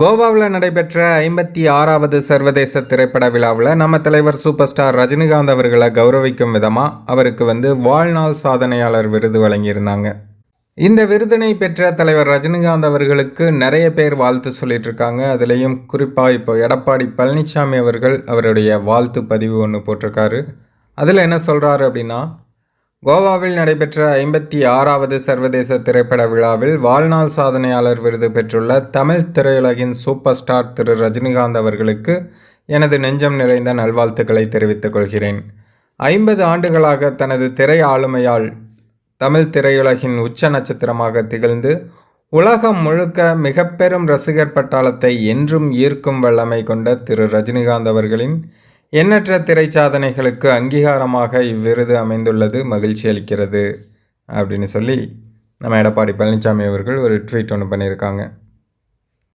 கோவாவில் நடைபெற்ற ஐம்பத்தி ஆறாவது சர்வதேச திரைப்பட விழாவில் நம்ம தலைவர் சூப்பர் ஸ்டார் ரஜினிகாந்த் அவர்களை கௌரவிக்கும் விதமாக அவருக்கு வந்து வாழ்நாள் சாதனையாளர் விருது வழங்கியிருந்தாங்க. இந்த விருதினை பெற்ற தலைவர் ரஜினிகாந்த் அவர்களுக்கு நிறைய பேர் வாழ்த்து சொல்லிட்டு இருக்காங்க. அதுலேயும் குறிப்பாக இப்போ எடப்பாடி பழனிசாமி அவர்கள் அவருடைய வாழ்த்து பதிவு ஒன்று போட்டிருக்காரு. அதில் என்ன சொல்கிறாரு அப்படின்னா கோவாவில் நடைபெற்ற ஐம்பத்தி ஆறாவது சர்வதேச திரைப்பட விழாவில் வாழ்நாள் சாதனையாளர் விருது பெற்றுள்ள தமிழ் திரையுலகின் சூப்பர் ஸ்டார் திரு ரஜினிகாந்த் அவர்களுக்கு எனது நெஞ்சம் நிறைந்த நல்வாழ்த்துக்களை தெரிவித்துக் கொள்கிறேன். ஐம்பது ஆண்டுகளாக தனது திரை ஆளுமையால் தமிழ் திரையுலகின் உச்ச நட்சத்திரமாக திகழ்ந்து உலகம் முழுக்க மிக பெரும் ரசிகர் பட்டாளத்தை என்றும் ஈர்க்கும் வல்லமை கொண்ட திரு ரஜினிகாந்த் அவர்களின் எண்ணற்ற திரை சாதனைகளுக்கு அங்கீகாரமாக இவ்விருது அமைந்துள்ளது மகிழ்ச்சி அளிக்கிறது அப்படின்னு சொல்லி நம்ம எடப்பாடி பழனிசாமி அவர்கள் ஒரு ட்வீட் ஒன்று பண்ணியிருக்காங்க.